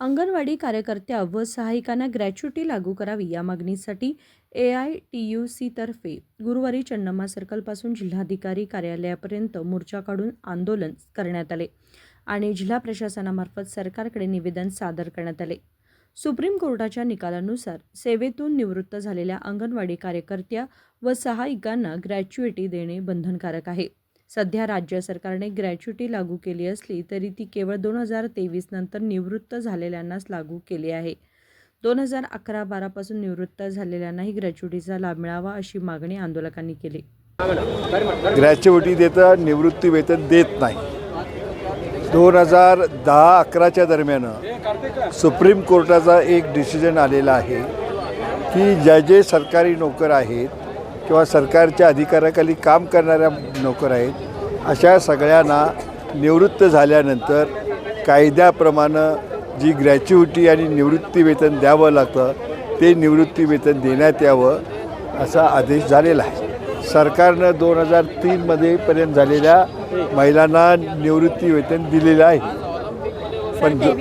अंगणवाडी कार्यकर्त्या व सहायिकांना ग्रॅच्युटी लागू करावी या मागणीसाठी ए आय टी यू सीतर्फे गुरुवारी चन्नम्मा सर्कलपासून जिल्हाधिकारी कार्यालयापर्यंत मोर्चा काढून आंदोलन करण्यात आले आणि जिल्हा प्रशासनामार्फत सरकारकडे निवेदन सादर करण्यात आले. सुप्रीम कोर्टाच्या निकालानुसार सेवेतून निवृत्त झालेल्या अंगणवाडी कार्यकर्त्या व सहायिकांना ग्रॅच्युएटी देणे बंधनकारक आहे. सध्या राज्य सरकारने ग्रॅच्युटी लागू केली असली तरी ती केवळ दोन हजार तेवीस नंतर निवृत्त झालेल्यांनाच लागू केली आहे. दोन हजार अकरा बारापासून निवृत्त झालेल्यांनाही ग्रॅच्युटीचा लाभ मिळावा अशी मागणी आंदोलकांनी केली. ग्रॅच्युटी देतं निवृत्ती वेतन देत नाही. दोन हजार दहा अकराच्या दरम्यान सुप्रीम कोर्टाचा एक डिसिजन आलेला आहे की ज्या जे सरकारी नोकर आहेत किंवा सरकारच्या अधिकाराखाली काम करणाऱ्या नोकर आहेत अशा सगळ्यांना निवृत्त झाल्यानंतर कायद्याप्रमाणे जी ग्रॅच्युटी आणि निवृत्ती वेतन द्यावं लागतं ते निवृत्ती वेतन देण्यात यावं असा आदेश झालेला आहे. सरकारनं दोन हजार तीनमध्ये पर्यंत झालेल्या महिलांना निवृत्ती वेतन दिलेलं आहे. पण दो-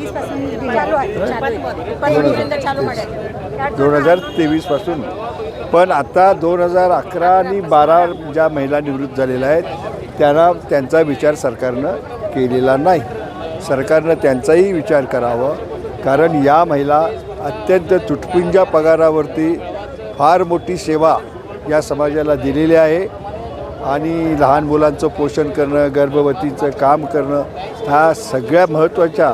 दोन हजार तेवीसपासून पण आता दोन हजार अकरा आणि बारा ज्या महिला निवृत्त झालेल्या आहेत त्यांना त्यांचा विचार सरकारनं केलेला नाही. सरकारनं त्यांचाही विचार करावा. कारण या महिला अत्यंत तुटपुंजा पगारावरती फार मोठी सेवा या समाजाला दिलेली आहे. आणि लहान मुलांचं पोषण करणं गर्भवतीचं काम करणं ह्या सगळ्या महत्त्वाच्या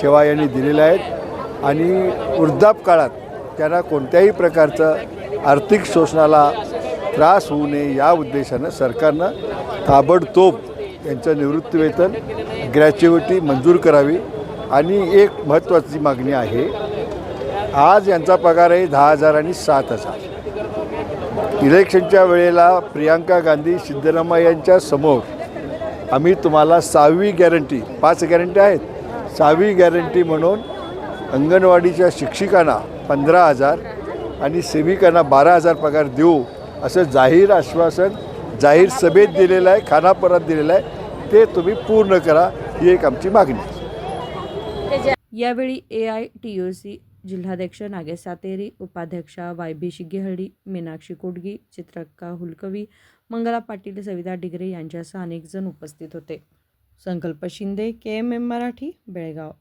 सेवा यांनी दिलेल्या आहेत. आणि वृद्धाप काळात त्यांना कोणत्याही प्रकारचं आर्थिक शोषणाला त्रास होऊ नये या उद्देशानं सरकारनं ताबडतोब यांचं निवृत्तीवेतन ग्रॅच्युएटी मंजूर करावी. आणि एक महत्त्वाची मागणी आहे आज यांचा पगार आहे दहा हजार आणि सात हजार. इलेक्शनच्या वेळेला प्रियांका गांधी सिद्धरामय्या यांच्या समोर आम्ही तुम्हाला सहावी गॅरंटी पाच गॅरंटी आहेत. सहावी गॅरंटी म्हणून अंगणवाडीच्या शिक्षिकांना पंधरा हजार आणि सेविकांना बारा हजार पगार देऊ असं जाहीर आश्वासन जाहीर सभेत दिलेलं आहे खानापुरात दिलेलं आहे. ते तुम्ही पूर्ण करा ही एक आमची मागणी यावेळी A I T U C जिल्हाध्यक्ष नागेश सातेरी उपाध्यक्षा वाय बी शिगेहळी मीनाक्षी कोडगी चित्रक्का हुलकवी मंगला पाटील सविता डिगरे यांच्यासह अनेकजण उपस्थित होते. Sankalp Shinde K M M Marathi Belgaum.